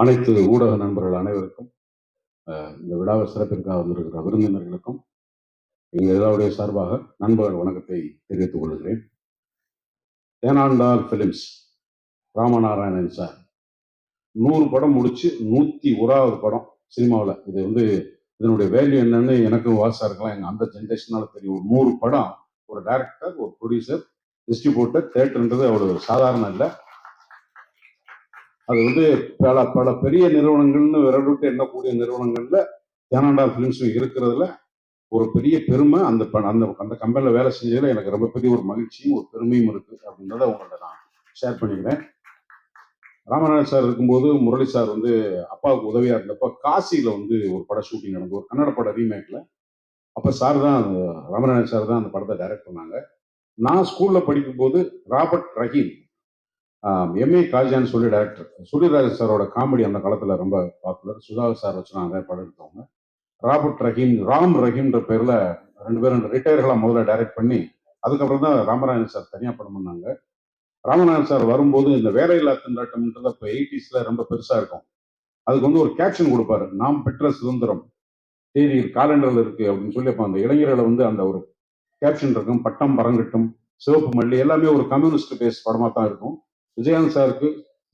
அனைத்து ஊடக நண்பர்கள் அனைவருக்கும் இந்த விழாவை சிறப்பிற்காக வந்திருக்கிற விருந்தினர்களுக்கும் எங்கள் எல்லாருடைய சார்பாக நண்பர்கள் வணக்கத்தை தெரிவித்துக் கொள்கிறேன். Thenandal films Ramanarayanan sir. நூறு படம் முடிச்சு நூற்றி ஓராவது படம் சினிமாவில். இது வந்து இதனுடைய வேல்யூ என்னன்னு எனக்கும் வாசா இருக்கலாம். எங்கள் அந்த ஜென்ரேஷனால தெரியும். ஒரு நூறு படம் ஒரு டைரக்டர் ஒரு ப்ரொடியூசர் டிஸ்ட்ரிபியூட்டர் தேட்டர்ன்றது அவ்வளோ சாதாரண இல்லை. அது வந்து பல பல பெரிய நிறுவனங்கள்னு விரல் எண்ணக்கூடிய நிறுவனங்கள்ல கனடா ஃபிலிம்ஸ் இருக்கிறதுல ஒரு பெரிய பெருமை. அந்த ப- அந்த அந்த கம்பெனியில் வேலை செஞ்சதில் எனக்கு ரொம்ப பெரிய ஒரு மகிழ்ச்சியும் ஒரு பெருமையும் இருக்குது அப்படின்றத உங்கள்கிட்ட நான் ஷேர் பண்ணிக்கிறேன். ராமநாதன் சார் இருக்கும்போது முரளி சார் வந்து அப்பாவுக்கு உதவியாக இருந்தப்போ காசியில் வந்து ஒரு பட ஷூட்டிங் நடந்தது. ஒரு கன்னட பட ரீமேக்கில் அப்போ சார் தான் ராமநாதன் சார் தான் அந்த படத்தை டைரக்ட் பண்ணாங்க நான் ஸ்கூலில் படிக்கும்போது ராபர்ட் ரஹீம் எம்ஏ காஜான்னு சொல்லி டைரக்டர் சூரியராஜன் சாரோட காமெடி அந்த காலத்தில் ரொம்ப பாப்புலர் சுதாகர் சார் வச்சுனாங்க படம் எடுத்தவங்க. ராபர்ட் ரஹீம் ராம் ரஹீம்ன்ற பேரில் ரெண்டு பேரும் ரிட்டையர்களாக முதல்ல டைரக்ட் பண்ணி அதுக்கப்புறம் தான் ராமராயன் சார் தனியாக படம் பண்ணாங்க. ராமநாதன் சார் வரும்போது இந்த வேலையில்லா திண்டாட்டம்ன்றது அப்போ எயிட்டிஸில் ரொம்ப பெருசாக இருக்கும். அதுக்கு வந்து ஒரு கேப்ஷன் கொடுப்பாரு. நாம் பெற்ற சுதந்திரம் தேதி காலண்டரில் இருக்குது அப்படின்னு சொல்லி அப்போ அந்த இளைஞர்களை வந்து அந்த ஒரு கேப்ஷன் இருக்கும். பட்டம் பரங்கட்டும் சிவப்பு மல்லி எல்லாமே ஒரு கம்யூனிஸ்ட் பேஸ் படமாக தான் இருக்கும். விஜயகாந்த் சாருக்கு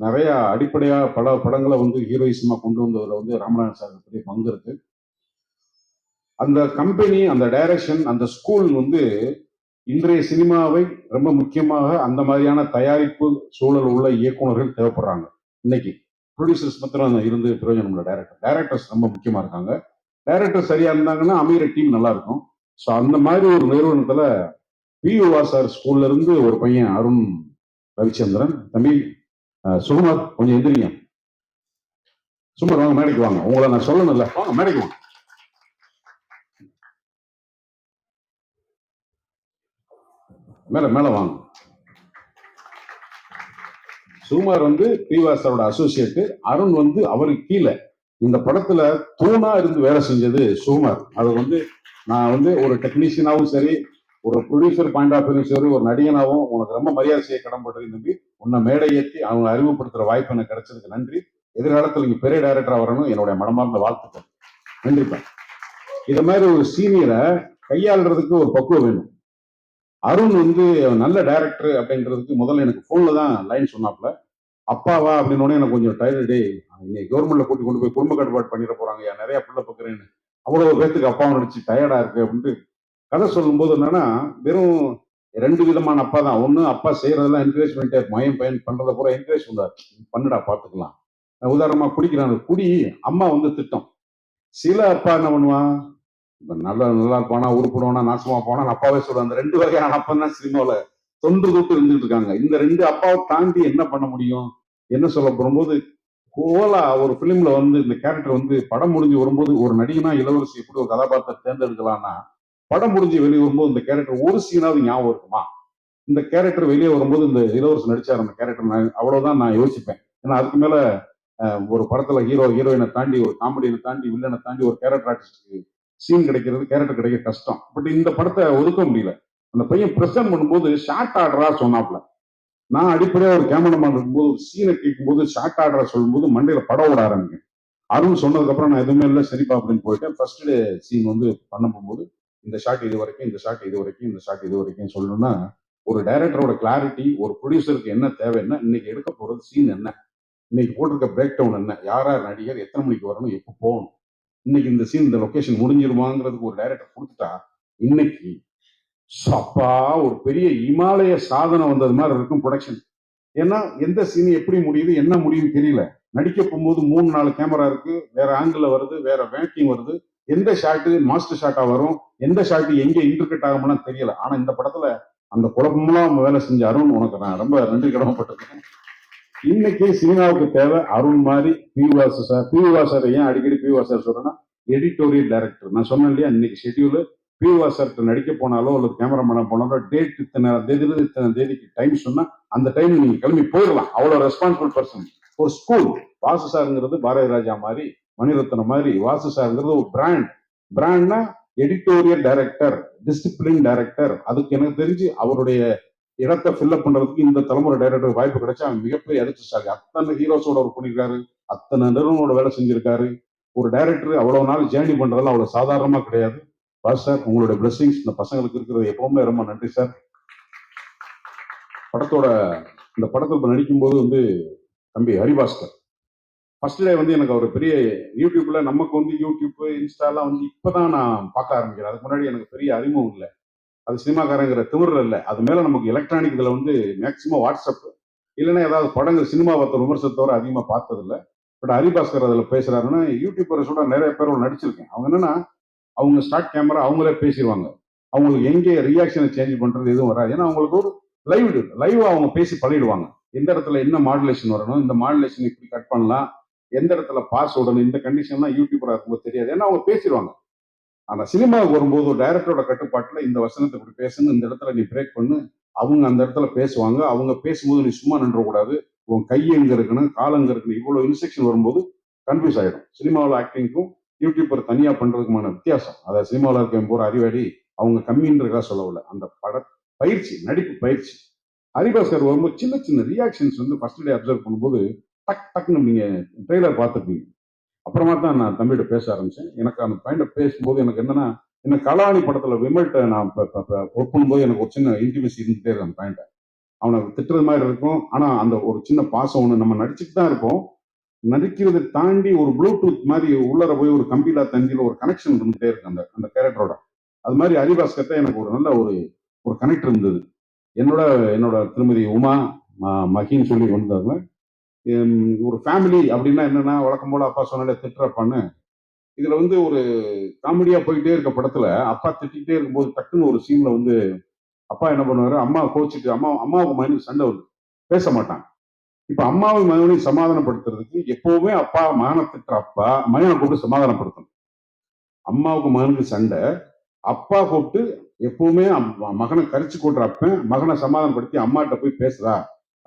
நிறைய அடிப்படையாக பல படங்களை வந்து ஹீரோயிசமாக கொண்டு வந்ததில் வந்து ராமநாதன் சாருக்கு பெரிய பங்கு இருக்கு. அந்த கம்பெனி அந்த டைரக்ஷன் அந்த ஸ்கூல் வந்து இன்றைய சினிமாவை ரொம்ப முக்கியமாக அந்த மாதிரியான தயாரிப்பு சூழல் உள்ள இயக்குனர்கள் தேவைப்படுறாங்க. இன்னைக்கு ப்ரொடியூசர்ஸ் மாத்திரம் இருந்து பிரயோஜனம் இல்லை. டைரக்டர் டைரக்டர்ஸ் ரொம்ப முக்கியமாக இருக்காங்க. டைரக்டர் சரியா இருந்தாங்கன்னா அமைகிற டீம் நல்லா இருக்கும். ஸோ அந்த மாதிரி ஒரு நிறுவனத்தில் பி யுவா சார் ஸ்கூல்ல இருந்து ஒரு பையன் அருண் ரவிச்சந்திரன். தம்பி சுகுமார் கொஞ்சம் எந்திரிங்க. சுகுமார் வாங்க மேடைக்கு வாங்க. உங்களை நான் சொல்லணும்ல. வாங்க மேடைக்கு வாங்க. மேல மேல வாங்க. சுகுமார் வந்து பிவாசரோட அசோசியேட் அருண் வந்து அவருக்கு கீழே. இந்த படத்துல தூணா இருந்து வேலை செஞ்சது சுகுமார். அது வந்து நான் வந்து ஒரு டெக்னீஷியனாவும் சரி ஒரு ப்ரொடியூசர் பாயிண்ட் ஆஃப் வியூ ஒரு நடிகனாவும் உனக்கு ரொம்ப மரியாதை செய்ய கடன்பட்டு நம்பி உன்னை மேடை ஏற்றி அவங்க அறிமுகப்படுத்துற வாய்ப்பு எனக்கு கிடைச்சதுக்கு நன்றி. எதிர்காலத்தில் நீங்க பெரிய டைரக்டரா வரணும். என்னுடைய மனமார்ந்த வாழ்த்துக்கள். நன்றிப்பா இதை மாதிரி ஒரு சீனியரை கையாளுறதுக்கு ஒரு பக்குவம் வேணும். அருண் வந்து நல்ல டைரக்டர் அப்படின்றதுக்கு முதல்ல எனக்கு ஃபோனில் தான் லைன் சொன்னாப்ல அப்பாவா அப்படின்னு உடனே எனக்கு கொஞ்சம் டயர்டு டே இன்னைக்கு கவர்மெண்ட்ல கூட்டி கொண்டு போய் குடும்ப கட்டுப்பாடு பண்ணிட போறாங்க ஏன் நிறைய பிள்ளை பார்க்குறேன்னு அவ்வளோ பேத்துக்கு அப்பாவை நடிச்சு டயர்டா இருக்கு அப்படின்ட்டு கதை சொல்லும்போது என்னன்னா வெறும் ரெண்டு விதமான அப்பா தான். ஒன்று அப்பா செய்யறதெல்லாம் என்கரேஜ் பண்ணிட்டே மயம் பையன் பண்றத பூரா என்கரேஜ் பண்றாரு. பண்ணுடா பார்த்துக்கலாம். உதாரணமா குடிக்கிறாங்க குடி அம்மா வந்து திட்டம். சில அப்பா என்ன பண்ணுவான் நல்லா நல்ல நல்லா இருப்பானா உருப்படுவானா நாசமா போனா அப்பாவே சொல்லுவாங்க அந்த ரெண்டு வகையான அப்பா தான் சினிமாவில் தொன்று தொட்டு இருந்துட்டு இருக்காங்க. இந்த ரெண்டு அப்பாவை தாண்டி என்ன பண்ண முடியும்? என்ன சொல்ல போகும்போது கோலா ஒரு பிலிம்ல வந்து இந்த கேரக்டர் வந்து படம் முடிஞ்சு வரும்போது ஒரு நடிகனா இளவரசி எப்படி ஒரு கதாபாத்திரத்தை தேர்ந்தெடுக்கலாம்னா படம் முடிஞ்சு வெளியே வரும்போது இந்த கேரக்டர் ஒரு சீனாவது ஞாபகம் இருக்குமா? இந்த கேரக்டர் வெளியே வரும்போது இந்த இளவரசி நடிச்சார் அந்த கேரக்டர் நான் அவ்வளவுதான் நான் யோசிப்பேன். ஏன்னா அதுக்கு மேல ஒரு படத்துல ஹீரோ ஹீரோயினை தாண்டி ஒரு காமெடியை தாண்டி வில்லனை தாண்டி ஒரு கேரக்டர் ஆர்டிஸ்டுக்கு சீன் கிடைக்கிறது கேரக்டர் கிடைக்க கஷ்டம். பட் இந்த படத்தை ஒதுக்க முடியல. அந்த பையன் பிரசன்ட் பண்ணும்போது ஷார்ட் ஆர்டரா சொன்னாப்ல. நான் அடிப்படையா ஒரு கேமராமேன் இருக்கும்போது ஒரு சீனை கேட்கும்போது ஷார்ட் ஆர்டரா சொல்லும்போது மண்டையில படம் ஓட ஆரம்பிக்கும். அருண் சொன்னதுக்கு அப்புறம் நான் எதுவுமே இல்லை சரிப்பா அப்படின்னு போயிட்டேன். ஃபர்ஸ்ட் டே சீன் வந்து பண்ண போகும்போது இந்த ஷாட் இது வரைக்கும் இந்த ஷாட் இது வரைக்கும் இந்த ஷாட் இது வரைக்கும் சொல்லணும்னா ஒரு டைரக்டரோட கிளாரிட்டி ஒரு ப்ரொடியூசருக்கு என்ன தேவைன்னா இன்னைக்கு எடுக்க போறது சீன் என்ன? இன்னைக்கு போட்டிருக்க பிரேக் டவுன் என்ன? யார் யார் நடிகர் எத்தனை மணிக்கு வரணும் எப்போ போகணும்? இன்னைக்கு இந்த சீன் இந்த லொக்கேஷன் முடிஞ்சிருமாங்கிறதுக்கு ஒரு டைரக்டர் கொடுத்துட்டா இன்னைக்கு சப்பா ஒரு பெரிய இமாலய சாதனை வந்தது மாதிரி இருக்கும் ப்ரொடக்ஷன் ஏன்னா எந்த சீன் எப்படி முடியுது என்ன முடியுது தெரியல. நடிக்க போகும்போது மூணு நாலு கேமரா இருக்கு வேற ஆங்கிள் வருது வேற வேக்கிங் வருது. எந்த ஷாட்டு மாஸ்டர் ஷாட்டா வரும்? எந்த ஷாட்டு எங்க இன்டர்கட் ஆகும்லாம் தெரியல. ஆனா இந்த படத்துல அந்த குழப்பமெல்லாம் அவங்க வேலை செஞ்ச அருண் உனக்கு நான் ரொம்ப நன்றி கடமைப்பட்டிருக்கேன். இன்னைக்கு சினிமாவுக்கு தேவை அருண் மாதிரி பி வாசு சார் பி வாசர் ஏன் அடிக்கடி பி வாசர் சொல்றேன்னா எடிட்டோரியல் டைரக்டர் நான் சொன்னேன் இல்லையா இன்னைக்கு ஷெட்யூல் பி வாசர்கிட்ட நடிக்க போனாலோ அல்லது கேமராமேன போனாலோ டேட் இத்தனை தேதியில இத்தனை தேதிக்கு டைம் சொன்னா அந்த டைம் நீங்க கிளம்பி போயிடலாம். அவ்வளோ ரெஸ்பான்சிபிள் பர்சன் ஒரு ஸ்கூல் வாசு சாருங்கிறது பாரதி ராஜா மாதிரி மணிரத்னம் மாதிரி வாசு சார்ங்கிறது ஒரு பிராண்ட் பிராண்ட்னா எடிட்டோரியல் டைரக்டர் டிசிப்ளின் டைரக்டர் அதுக்கு எனக்கு தெரிஞ்சு அவருடைய இடத்தை ஃபில்அப் பண்றதுக்கு இந்த தலைமுறை டைரக்டர் வாய்ப்பு கிடைச்சா அவன் மிகப்பெரிய அதிர்ஷ்டசாலி. அத்தனை ஹீரோஸோட ஒரு பண்ணியிருக்காரு அத்தனை நிறுவனோட வேலை செஞ்சிருக்காரு. ஒரு டைரக்டர் அவ்வளவு நாள் ஜேர்னி பண்றதெல்லாம் அவ்வளவு சாதாரணமா கிடையாது. பாஸ் சார் உங்களுடைய பிளெஸிங்ஸ் இந்த பசங்களுக்கு இருக்கிறது எப்பவுமே ரொம்ப நன்றி சார். படத்தோட இந்த படத்தில் நடிக்கும்போது வந்து தம்பி ஹரிபாஸ்கர். ஃபர்ஸ்ட் டே வந்து எனக்கு ஒரு பெரிய யூடியூப்ல நமக்கு வந்து யூடியூப் இன்ஸ்டாலாம் வந்து இப்போதான் நான் பார்க்க ஆரம்பிக்கிறேன். அதுக்கு முன்னாடி எனக்கு பெரிய அறிமுகம் இல்லை. அது சினிமாக்காரங்கிற திமிரில் இல்லை. அது மேல நமக்கு எலக்ட்ரானிக் இதில் வந்து மேக்சிமம் வாட்ஸ்அப் இல்லைன்னா ஏதாவது படங்கள் சினிமா பார்த்த விமர்சனத்தோட அதிகமாக பார்த்ததில்ல. பட் ஹரிபாஸ்கர் அதில் பேசுறாருன்னா யூடியூபர்ஸோட நிறைய பேரோட நடிச்சிருக்கேன். அவங்க என்னன்னா அவங்க ஸ்டார்ட் கேமரா அவங்களே பேசிடுவாங்க அவங்களுக்கு எங்கே ரியாக்ஷனை சேஞ்ச் பண்றது எதுவும் வராது. ஏன்னா அவங்களுக்கு ஒரு லைவ் லைவ் அவங்க பேசி பழகிடுவாங்க. எந்த இடத்துல என்ன மாடுலேஷன் வரணும் இந்த மாடுலேஷன் இப்படி கட் பண்ணலாம் எந்த இடத்துல பாஸ் விடணும் இந்த கண்டிஷன்லாம் யூடியூபராக இருக்கும்போது தெரியாது. ஏன்னா அவங்க பேசிடுவாங்க. ஆனா சினிமாவுக்கு வரும்போது டைரக்டரோட கட்டுப்பாட்டில் இந்த வசனத்தை இப்படி பேசணும் இந்த இடத்துல நீ பிரேக் பண்ணு. அவங்க அந்த இடத்துல பேசுவாங்க. அவங்க பேசும்போது நீ சும்மா நின்றக்கூடாது உன் கை எங்க இருக்கணும் கால் எங்க இருக்கணும் இவ்வளவு இன்ஸ்ட்ரக்ஷன் வரும்போது கன்ஃபியூஸ் ஆயிடும். சினிமாவில் ஆக்டிங்க்கும் யூடியூபர் தனியா பண்றதுக்குமான வித்தியாசம். அதாவது சினிமாவில் இருக்க போற அறிவாடி அவங்க கம்மின்றதா சொல்லவில்லை. அந்த பட பயிற்சி நடிப்பு பயிற்சி. ஹரிபாஸ்கர் வரும்போது சின்ன சின்ன ரியாக்ஷன்ஸ் வந்து ஃபர்ஸ்ட் டே அப்சர்வ் பண்ணும்போது டக் டக்குன்னு நீங்கள் ட்ரெய்லர் பார்த்துருப்பீங்க. அப்புறமா தான் நான் தம்பிகிட்ட பேச ஆரம்பித்தேன் எனக்கு அந்த பையன்ட்ட பேசும்போது எனக்கு என்னென்னா என்ன கலாணி படத்தில் விமல்கிட்ட நான் ஒர்க் பண்ணும்போது எனக்கு ஒரு சின்ன இன்டிமேசி இருந்துகிட்டே இருக்கு அந்த பையன்ட்ட அவனை திட்டுறது மாதிரி இருக்கும். ஆனால் அந்த ஒரு சின்ன பாசம் ஒன்று நம்ம நடிச்சுட்டு தான் இருப்போம். நடிக்கிறதை தாண்டி ஒரு ப்ளூடூத் மாதிரி உள்ளர போய் ஒரு கம்பிலா தஞ்சியில் ஒரு கனெக்ஷன் இருந்துகிட்டே இருக்கு அந்த அந்த கேரக்டரோட அது மாதிரி ஹரிபாஸ்கர்ட்ட எனக்கு ஒரு நல்ல ஒரு ஒரு கனெக்ட் இருந்தது. என்னோட என்னோட திருமதி உமா மகின்னு சொல்லி வந்தாங்க ஒரு ஃபேமிலி அப்படின்னா என்னன்னா வழக்கம் போல அப்பா சொன்னாலே திட்டுறப்பான்னு இதுல வந்து ஒரு காமெடியா போயிட்டே இருக்க படத்துல அப்பா திட்டிகிட்டே இருக்கும்போது டக்குன்னு ஒரு சீன்ல வந்து அப்பா என்ன பண்ணுவாரு அம்மா கோச்சிட்டு அம்மா அம்மாவுக்கு மகனுக்கு சண்டை வருது. பேச மாட்டாங்க இப்ப அம்மாவும் மகனையும் சமாதானப்படுத்துறதுக்கு எப்பவுமே அப்பா மகனை திட்டுற அப்பா மகனை கூப்பிட்டு சமாதானப்படுத்தணும். அம்மாவுக்கு மகனுக்கு சண்டை அப்பா கூப்பிட்டு எப்பவுமே மகனை கரிச்சு கூட்டுற மகனை சமாதானப்படுத்தி அம்மாட்ட போய் பேசுறா.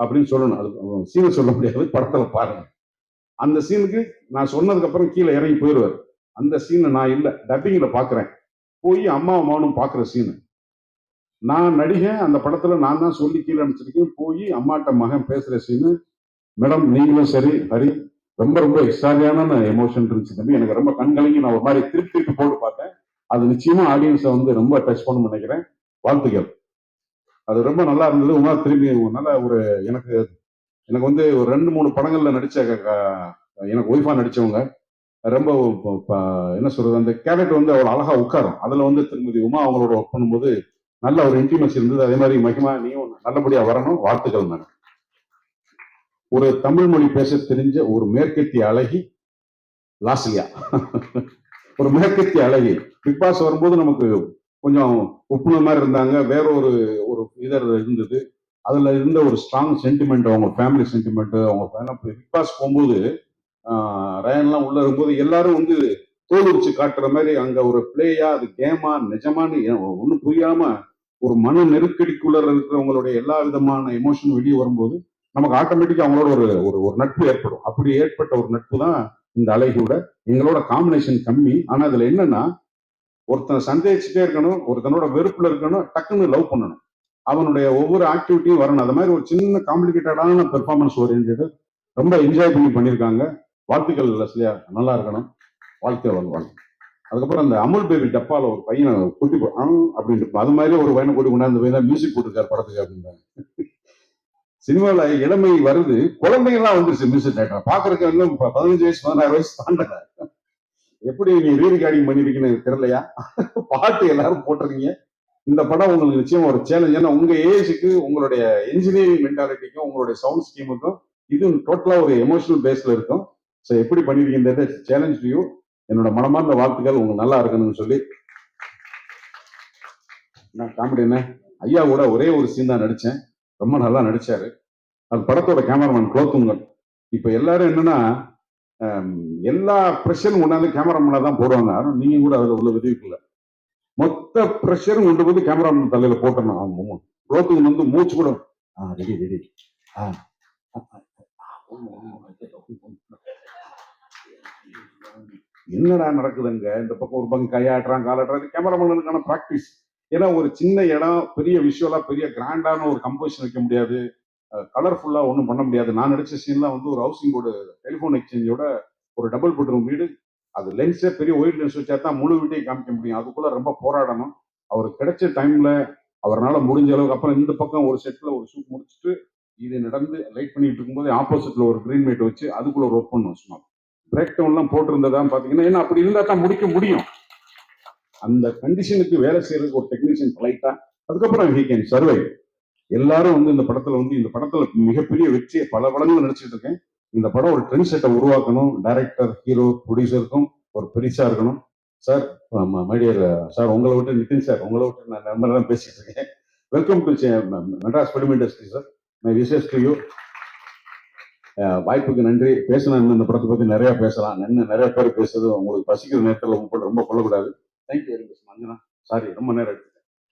அப்படின்னு சொல்லணும். அது சீனை சொல்ல முடியாது படத்தில் பாருங்க. அந்த சீனுக்கு நான் சொன்னதுக்கப்புறம் கீழே இறங்கி போயிடுவார். அந்த சீனை நான் இல்லை டப்பிங்கில் பார்க்குறேன் போய் அம்மாவும் மகனும் பார்க்குற சீனு. நான் நடிகன் அந்த படத்துல நான் தான் சொல்லி கீழே அனுப்பிச்சிருக்கேன். போய் அம்மாட்ட மகன் பேசுகிற சீனு மேடம் நீங்களும் சரி ஹரி ரொம்ப ரொம்ப எக்ஸ்ட்ராடியான எமோஷன் இருந்துச்சு தம்பி. எனக்கு ரொம்ப கண்கலங்கி நான் ஒரு மாதிரி திருப்பி திருப்பி போட்டு பார்த்தேன். அது நிச்சயமா ஆடியன்ஸை வந்து ரொம்ப டச் பண்ண நினைக்கிறேன். வாழ்த்துக்கள். அது ரொம்ப நல்லா இருந்தது. உமா திரும்பி நல்ல ஒரு எனக்கு எனக்கு வந்து ஒரு ரெண்டு மூணு படங்கள்ல நடிச்ச க- எனக்கு ஒய்ஃபா நடிச்சவங்க ரொம்ப என்ன சொல்றது அந்த கேரக்டர் வந்து அவ்வளோ அழகா உட்காரும். அதுல வந்து திருமதி உமா அவங்களோட ஒர்க் பண்ணும்போது நல்ல ஒரு இன்டிமேஷன் இருந்தது. அதே மாதிரி மகிமா நீயும் நல்லபடியா வரணும். வாழ்த்துக்கள் மேடம் ஒரு தமிழ் மொழி பேச தெரிஞ்ச ஒரு மேற்கத்திய அழகி லாசியா ஒரு மேற்கத்திய அழகி. பிக் பாஸ் வரும்போது நமக்கு கொஞ்சம் ஒப்புன மாதிரி இருந்தாங்க. வேற ஒரு ஒரு இதர் இருந்தது. அதுல இருந்த ஒரு ஸ்ட்ராங் சென்டிமெண்ட் அவங்க ஃபேமிலி சென்டிமெண்ட் அவங்க பிக் பாஸ் போகும்போது ரயன்லாம் உள்ள இருக்கும்போது எல்லாரும் வந்து தோல் உரிச்சு காட்டுற மாதிரி அங்க ஒரு பிளேயா அது கேமா நிஜமான்னு ஒன்றும் புரியாம ஒரு மன நெருக்கடிக்குள்ள இருக்கிறவங்களுடைய எல்லா விதமான எமோஷன் வெளியே வரும்போது நமக்கு ஆட்டோமேட்டிக்கா அவங்களோட ஒரு ஒரு ஒரு நட்பு ஏற்படும். அப்படி ஏற்பட்ட ஒரு நட்பு தான் இந்த அலைகூட எங்களோட காம்பினேஷன் கம்மி. ஆனா அதில் என்னன்னா ஒருத்தன் சந்தேகிச்சுட்டே இருக்கணும் ஒருத்தனோட வெறுப்புல இருக்கணும் டக்குன்னு லவ் பண்ணணும். அவனுடைய ஒவ்வொரு ஆக்டிவிட்டியும் வரணும். அது மாதிரி ஒரு சின்ன காம்ப்ளிகேட்டடான பெர்ஃபார்மன்ஸ் ஓரியன்டு ரொம்ப என்ஜாய் பண்ணி பண்ணியிருக்காங்க. வாழ்த்துக்கள் லஸ்லியா. நல்லா இருக்கணும். வாழ்க்கை வாழ் வாழ்க்கை அதுக்கப்புறம் அந்த அமுல் பேபி டப்பால ஒரு பையனை கூட்டி போ- அப்படின்ட்டு அது மாதிரி ஒரு பையனை கூட்டி கொண்டாந்து பையன் மியூசிக் போட்டிருக்காரு படத்துக்கு அப்படின்றாங்க. சினிமாவில் இளமை வருது. குழந்தைங்கலாம் வந்துருச்சு மியூசிக் டேரக்டர் பாக்குறதுக்கு இன்னும் பதினஞ்சு வயசு பதினாறு வயசு தாண்டல. எப்படி நீ ரீ ரெக்கார்டிங் பண்ணிருக்கீங்கன்னு எனக்கு தெரியலையா? பாட்டு எல்லாரும் போட்டிருக்கீங்க. இந்த படம் உங்களுக்கு நிச்சயம் ஒரு சேலஞ்ச் ஏன்னா உங்க ஏஜுக்கு உங்களுடைய இன்ஜினியரிங் மென்டாலிட்டிக்கும் உங்களுடைய சவுண்ட் ஸ்கீமுக்கும் இது டோட்டலா ஒரு எமோஷனல் பேஸ்ல இருக்கும். ஸோ எப்படி பண்ணிருக்கீங்க சேலஞ்ச் யூ என்னோட மனமார்ந்த வாழ்த்துக்கள். உங்களுக்கு நல்லா இருக்கணும்னு சொல்லி. நான் காமெடி என்ன? ஐயா கூட ஒரே ஒரு சீன் தான் நடித்தேன் ரொம்ப நல்லா நடிச்சாரு. அது படத்தோட கேமராமேன் குலோத்துங்கன் இப்போ எல்லாரும் என்னன்னா எல்லா ப்ரெஷரும் கொண்டாந்து கேமராமேனா தான் போடுவாங்க. ஆனால் நீங்க கூட அதுல உள்ள விதிவிக்கல மொத்த ப்ரெஷரும் கொண்டு போய் கேமராமேன் தலையில போட்டணும் குலோத்துங்கன் வந்து மூச்சு கூட ஆ ரெடி ரெடி ஆ. என்னடா நடக்குதுங்க? இந்த பக்கம் ஒரு பக்கம் கையாட்டுறான் காலாட்டுறான் கேமராமேனுக்கான ப்ராக்டிஸ் ஏன்னா ஒரு சின்ன இடம் பெரிய விஷுவலா பெரிய கிராண்டான ஒரு கம்போசிஷன் வைக்க முடியாது. கலர்ஃபுல்லாக ஒன்றும் பண்ண முடியாது. நான் நடித்த சீன்லாம் வந்து ஒரு ஹவுசிங் போர்டு டெலிஃபோன் எக்ஸ்சேஞ்சோட ஒரு டபுள் பெட்ரூம் வீடு. அது லென்ஸே பெரிய ஒயிட் லென்ஸ் வச்சா தான் முழு வீட்டையும் காமிக்க முடியும். அதுக்குள்ளே ரொம்ப போராடணும். அவர் கிடைச்ச டைமில் அவரால் முடிஞ்ச அளவுக்கு அப்புறம் இந்த பக்கம் ஒரு செட்டில் ஒரு ஷூட் முடிச்சுட்டு இது நடந்து லைட் பண்ணிட்டு இருக்கும்போது ஆப்போசிட்ல ஒரு கிரீன் லைட் வச்சு அதுக்குள்ள ஒரு ஒர்க் பண்ணுவோம் சும்மா பிரேக் டவுன்லாம் போட்டிருந்ததான் பார்த்தீங்கன்னா ஏன்னா அப்படி இருந்தால் தான் முடிக்க முடியும். அந்த கண்டிஷனுக்கு வேலை செய்யறதுக்கு ஒரு டெக்னீஷியன் லைட்டா அதுக்கப்புறம் ஹீ கேன் சர்வை எல்லாரும் வந்து இந்த படத்துல வந்து இந்த படத்துல மிகப்பெரிய வெற்றியை பல படங்கள் நடிச்சிட்டு இருக்கேன். இந்த படம் ஒரு ட்ரெண்ட் செட்டை உருவாக்கணும். டைரக்டர் ஹீரோ ப்ரொடியூசருக்கும் ஒரு பெரிசா இருக்கணும். சார் மைடியர் சார் உங்களை விட்டு நிதின் சார் உங்களை விட்டு நான் நம்பர் பேசிட்டு இருக்கேன். Welcome to Madras film industry sir my wishes to you வாய்ப்புக்கு நன்றி. பேசணும் இந்த படத்தை பத்தி நிறைய பேசலாம். நின்று நிறைய பேர் பேசுறது உங்களுக்கு பசிக்கிற நேரத்தில் உங்க கூட ரொம்ப கொள்ளக்கூடாது thank you very much Manjana. Sorry ரொம்ப நேரம் எடுத்து